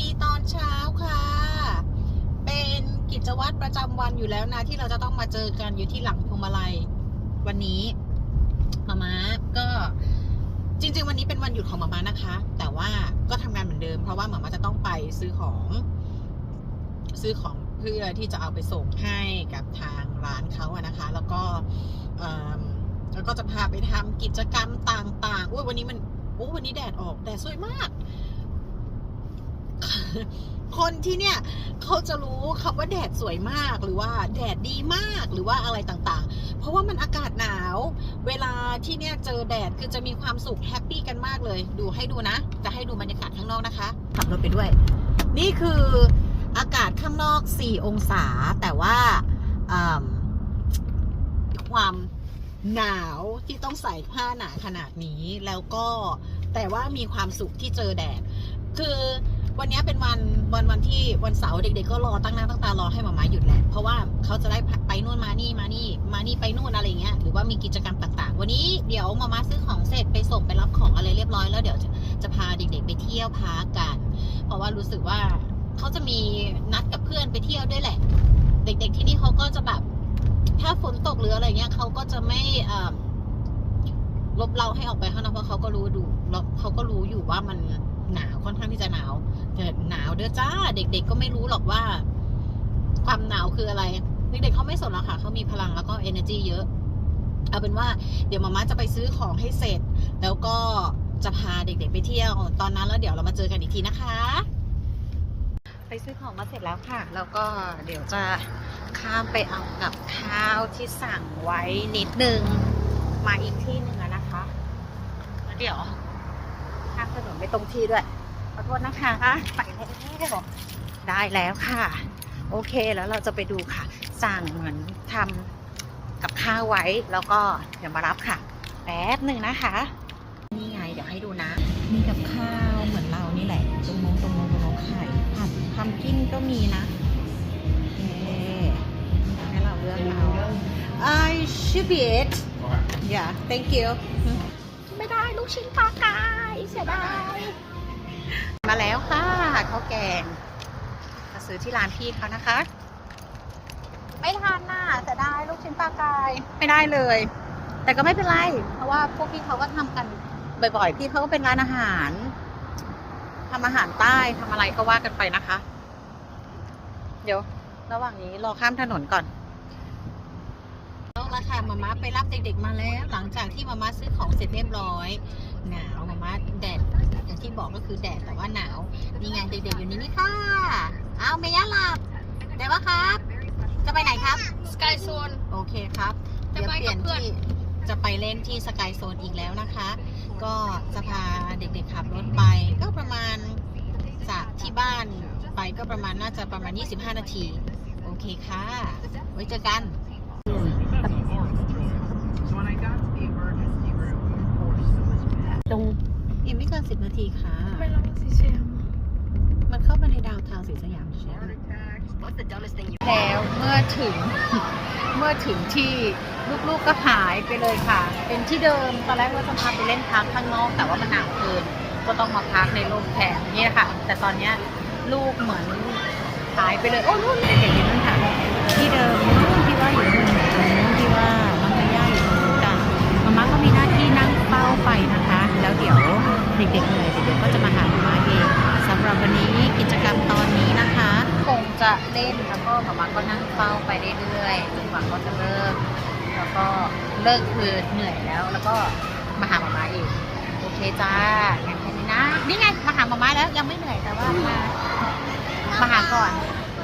ดีตอนเช้าค่ะ เป็นกิจวัตรประจำวันอยู่แล้วนะ ที่เราจะต้องมาเจอกันอยู่ที่หลังพวงมาลัย วันนี้มาม่าก็จริง ๆ วันนี้เป็นวันหยุดของมาม่านะคะ แต่ว่าก็ทำงานเหมือนเดิม เพราะว่ามาม่าจะต้องไปซื้อของ ซื้อของเพื่อที่จะเอาไปส่งให้กับทางร้านเขาอะนะคะ แล้วก็แล้วก็จะพาไปทำกิจกรรมต่างๆอุ้ยวันนี้มันโอ้วันนี้แดดออกแดดสวยมาก คนที่เนี่ยเขาจะรู้คำว่าแดดสวยมากหรือว่าแดดดีมากหรือว่าอะไรต่างๆ เพราะว่ามันอากาศหนาว เวลาที่เนี่ยเจอแดดคือจะมีความสุขแฮปปี้กันมากเลย ดูให้ดูนะ จะให้ดูบรรยากาศข้างนอกนะคะขับรถไปด้วย นี่คืออากาศข้างนอก 4 องศา แต่ว่าความหนาวที่ต้องใส่ผ้าหนาขนาดนี้แล้วก็แต่ว่ามีความสุขที่เจอแดด คือ วันนี้เป็นวันวันวันที่วันเสาร์เด็กๆก็รอตั้งหน้าตั้งตารอให้หมามาหยุดแหละเพราะว่าเขาจะได้ไปนู่นมานี่มานี่มานี่ไปนู่นอะไรเงี้ยหรือว่ามีกิจกรรมต่างๆ วันนี้เดี๋ยวหมามาซื้อของเสร็จไปส่งไปรับของอะไรเรียบร้อยแล้วเดี๋ยวจะจะพาเด็กๆไปเที่ยวพักกัน เพราะว่ารู้สึกว่าเขาจะมีนัดกับเพื่อนไปเที่ยวด้วยแหละ เด็ก ๆ ที่นี่เขาก็จะแบบถ้าฝนตกหรืออะไรเงี้ยเขาก็จะไม่ลบเราให้ออกไปข้างนอกเพราะเขาก็รู้ดูแลเขาก็รู้อยู่ว่ามันหนาวค่อนข้างที่จะหนาว เด้อจ้า เด็ก ๆ ก็ไม่รู้หรอกว่า ความหนาวคืออะไร เด็กๆเขาไม่สนหรอกค่ะเขามีพลังแล้วก็ energy เยอะ เอาเป็นว่าเดี๋ยวมาม่าจะไปซื้อของให้เสร็จ แล้วก็จะพาเด็ก ๆ ไปเที่ยว ตอนนั้นแล้วเดี๋ยวเรามาเจอกันอีกทีนะคะ ไปซื้อของมาเสร็จแล้วค่ะ แล้วก็เดี๋ยวจะข้ามไปเอากับข้าวที่สั่งไว้นิดนึงมาอีกที่หนึ่งนะคะแล้วเดี๋ยวข้ามถนนไปตรงที่ด้วย อโทษนะคะไปแล้วได้แล้วค่ะ โอเคแล้วเราจะไปดูค่ะ สั่งเหมือนทำกับข้าวไว้แล้วก็เดี๋ยวมารับค่ะ แป๊บหนึ่งนะคะ นี่ไงเดี๋ยวให้ดูนะ มีกับข้าวเหมือนเรานี่แหละ ตรงนู้นตรงนู้นตรงนู้นไข่ผัดทำกินก็มีนะเอ๊ให้เราเลือกเอา I should be it yeah thank you ไม่ได้ลูกชิ้นปลากายเสียดาย มาแล้วค่ะข้าวแกงมาซื้อที่ร้านพี่เขานะคะ ไม่ทานน่ะเสียดายลูกชิ้นปลากายไม่ได้เลย แต่ก็ไม่เป็นไร เพราะว่าพวกพี่เขาก็ทำกันบ่อยๆ พี่เขาก็เป็นร้านอาหารทำอาหารใต้ทำอะไรก็ว่ากันไปนะคะ เดี๋ยว ระหว่างนี้รอข้ามถนนก่อนแล้วค่ะมาม่าไปรับเด็กๆมาแล้ว หลังจากที่มาม่าซื้อของเสร็จเรียบร้อย หนาวมาม่าแดด อย่างที่บอกก็คือแดดแต่ว่าหนาวนี่ไงเด็กๆอยู่นี่นี่ค่ะ เอาเมย่าหลับเดี๋ยวว่าครับ จะไปไหนครับ สกายโซน โอเคครับจะเดี๋ยวไปเปลี่ยนกับเพื่อนที่จะไปเล่นที่สกายโซนอีกแล้วนะคะ ก็จะพาเด็กๆขับรถไป ก็ประมาณจากที่บ้านไปก็ประมาณน่าจะประมาณ 25 นาที โอเคค่ะ ไว้เจอกัน กไม่เกิน 10 นาทีค่ะทำไมเราสีเสียงมันเข้ามาในดาวน์ทาวน์สีสยามใช่ไหม Heart attacks. What's the dumbest thing you แล้วเมื่อถึง เมื่อถึงที่ลูกๆก็หายไปเลยค่ะ เป็นที่เดิมตอนแรกว่าจะพาไปเล่นพักข้างนอก แต่ว่ามันหนาวเกิน ก็ต้องมาพักในร่มแทนนี่ค่ะ แต่ตอนเนี้ยลูกเหมือนหายไปเลย โอ้นู่นเด็กๆอยู่นู่นค่ะ เด็กๆเหนื่อยเด็กๆก็จะมาหามามาเองสำหรับวันนี้กิจกรรมตอนนี้นะคะ คงจะเล่นแล้วก็มามาก็นั่งเฝ้าไปเรื่อยๆจนกว่าเขาจะเลิกแล้วก็เลิกคือเหนื่อยแล้ว แล้วก็มาหามามาเองโอเคจ้างั้นแค่นี้นะนี่ไงมาหามามาแล้วยังไม่เหนื่อยแต่ว่ามามาหาก่อน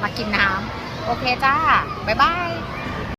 มากินน้ำโอเคจ้าบ๊ายบาย